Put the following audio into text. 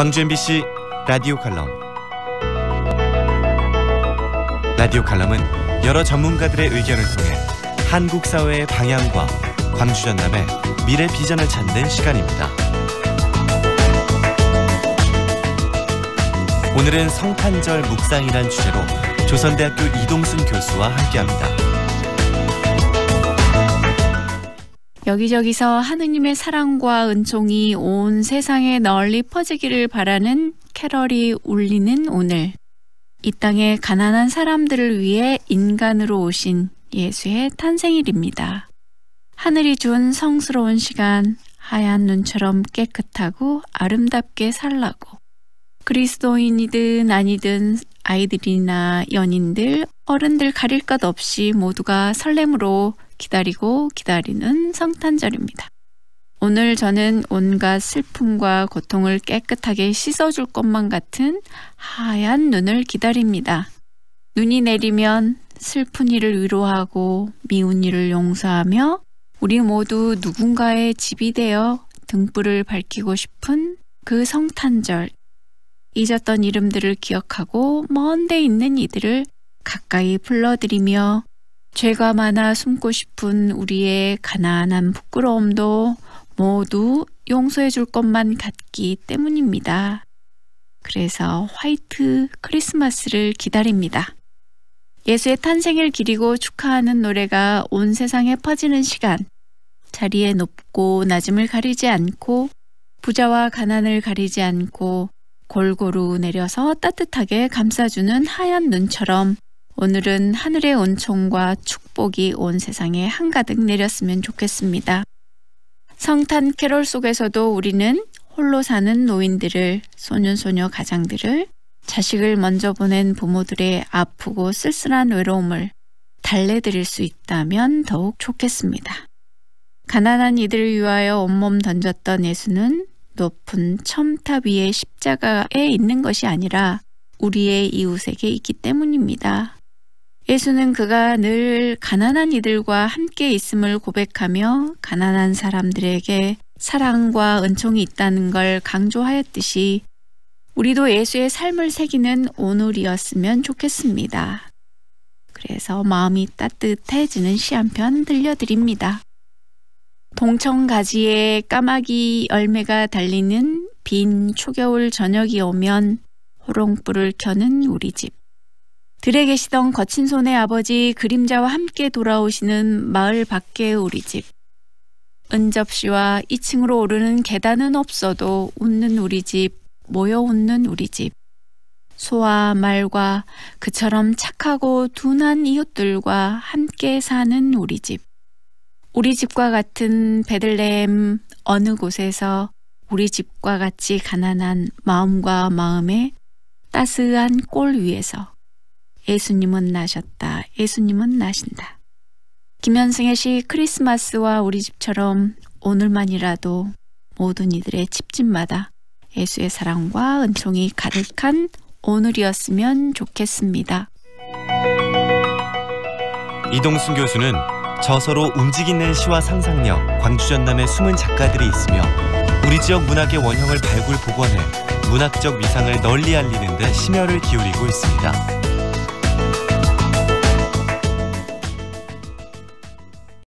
광주 MBC 라디오 칼럼 라디오 칼럼은 여러 전문가들의 의견을 통해 한국 사회의 방향과 광주 전남의 미래 비전을 찾는 시간입니다. 오늘은 성탄절 묵상이란 주제로 조선대학교 이동순 교수와 함께합니다. 여기저기서 하느님의 사랑과 은총이 온 세상에 널리 퍼지기를 바라는 캐럴이 울리는 오늘. 이 땅의 가난한 사람들을 위해 인간으로 오신 예수의 탄생일입니다. 하늘이 준 성스러운 시간, 하얀 눈처럼 깨끗하고 아름답게 살라고. 그리스도인이든 아니든 아이들이나 연인들, 어른들 가릴 것 없이 모두가 설렘으로 기다리고 기다리는 성탄절입니다. 오늘 저는 온갖 슬픔과 고통을 깨끗하게 씻어줄 것만 같은 하얀 눈을 기다립니다. 눈이 내리면 슬픈 이를 위로하고 미운 이를 용서하며 우리 모두 누군가의 집이 되어 등불을 밝히고 싶은 그 성탄절. 잊었던 이름들을 기억하고 먼데 있는 이들을 가까이 불러들이며 죄가 많아 숨고 싶은 우리의 가난한 부끄러움도 모두 용서해 줄 것만 같기 때문입니다. 그래서 화이트 크리스마스를 기다립니다. 예수의 탄생을 기리고 축하하는 노래가 온 세상에 퍼지는 시간. 자리에 높고 낮음을 가리지 않고 부자와 가난을 가리지 않고 골고루 내려서 따뜻하게 감싸주는 하얀 눈처럼 오늘은 하늘의 은총과 축복이 온 세상에 한가득 내렸으면 좋겠습니다. 성탄 캐롤 속에서도 우리는 홀로 사는 노인들을, 소년소녀 가장들을, 자식을 먼저 보낸 부모들의 아프고 쓸쓸한 외로움을 달래드릴 수 있다면 더욱 좋겠습니다. 가난한 이들을 위하여 온몸 던졌던 예수는 높은 첨탑 위에 십자가에 있는 것이 아니라 우리의 이웃에게 있기 때문입니다. 예수는 그가 늘 가난한 이들과 함께 있음을 고백하며 가난한 사람들에게 사랑과 은총이 있다는 걸 강조하였듯이 우리도 예수의 삶을 새기는 오늘이었으면 좋겠습니다. 그래서 마음이 따뜻해지는 시 한 편 들려드립니다. 동청 가지에 까마귀 열매가 달리는 빈 초겨울 저녁이 오면 호롱불을 켜는 우리 집. 들에 계시던 거친 손의 아버지 그림자와 함께 돌아오시는 마을 밖의 우리 집. 은접시와 2층으로 오르는 계단은 없어도 웃는 우리 집, 모여 웃는 우리 집. 소와 말과 그처럼 착하고 둔한 이웃들과 함께 사는 우리 집. 우리 집과 같은 베들레헴 어느 곳에서 우리 집과 같이 가난한 마음과 마음에 따스한 꼴 위에서 예수님은 나셨다. 예수님은 나신다. 김현승의 시 크리스마스와 우리 집처럼 오늘만이라도 모든 이들의 집집마다 예수의 사랑과 은총이 가득한 오늘이었으면 좋겠습니다. 이동순 교수는 저서로 움직이는 시와 상상력, 광주 전남의 숨은 작가들이 있으며 우리 지역 문학의 원형을 발굴 복원해 문학적 위상을 널리 알리는 데 심혈을 기울이고 있습니다.